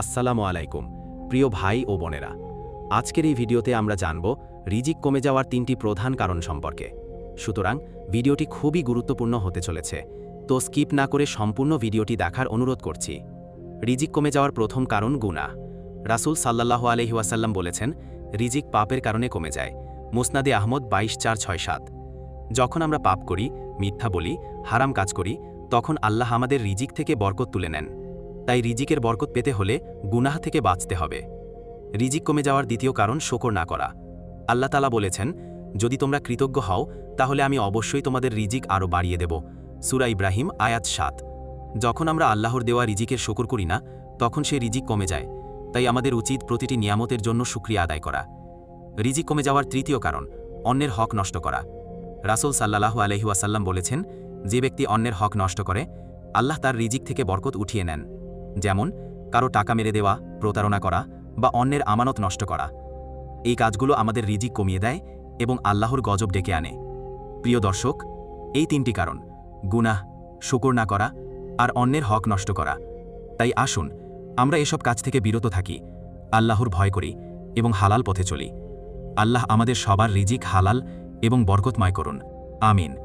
আসসালামু আলাইকুম, প্রিয় ভাই ও বোনেরা। আজকের এই ভিডিওতে আমরা জানব রিজিক কমে যাওয়ার তিনটি প্রধান কারণ সম্পর্কে। সুতরাং, ভিডিওটি খুবই গুরুত্বপূর্ণ হতে চলেছে, তো স্কিপ না করে সম্পূর্ণ ভিডিওটি দেখার অনুরোধ করছি। রিজিক কমে যাওয়ার প্রথম কারণ গুনাহ। রাসূল সাল্লাহ আলহিউসাল্লাম বলেছেন, রিজিক পাপের কারণে কমে যায়। মুসনাদে আহমদ বাইশ চার ছয় সাত। যখন আমরা পাপ করি, মিথ্যা বলি, হারাম কাজ করি, তখন আল্লাহ আমাদের রিজিক থেকে বরকত তুলে নেন। তাই রিজিকের বরকত পেতে হলে গুনাহ থেকে বাঁচতে হবে। রিজিক কমে যাওয়ার দ্বিতীয় কারণ শকর না করা। আল্লাহ তালা বলেছেন, যদি তোমরা কৃতজ্ঞ হও, তাহলে আমি অবশ্যই তোমাদের রিজিক আরও বাড়িয়ে দেব। সুরা ইব্রাহিম, আয়াত সাত। যখন আমরা আল্লাহর দেওয়া রিজিকের শকর করি না, তখন সে রিজিক কমে যায়। তাই আমাদের উচিত প্রতিটি নিয়ামতের জন্য সুক্রিয়া আদায় করা। রিজিক কমে যাওয়ার তৃতীয় কারণ, অন্যের হক নষ্ট করা। রাসুল সাল্লাহু আলহিউসাল্লাম বলেছেন, যে ব্যক্তি অন্যের হক নষ্ট করে, আল্লাহ তার রিজিক থেকে বরকত উঠিয়ে নেন। যেমন, কারও টাকা মেরে দেওয়া, প্রতারণা করা বা অন্যের আমানত নষ্ট করা। এই কাজগুলো আমাদের রিজিক কমিয়ে দেয় এবং আল্লাহর গজব ডেকে আনে। প্রিয় দর্শক, এই তিনটি কারণ, গুনাহ, শুকর না করা আর অন্যের হক নষ্ট করা। তাই আসুন, আমরা এসব কাজ থেকে বিরত থাকি, আল্লাহর ভয় করি এবং হালাল পথে চলি। আল্লাহ আমাদের সবার রিজিক হালাল এবং বরকতময় করুন। আমিন।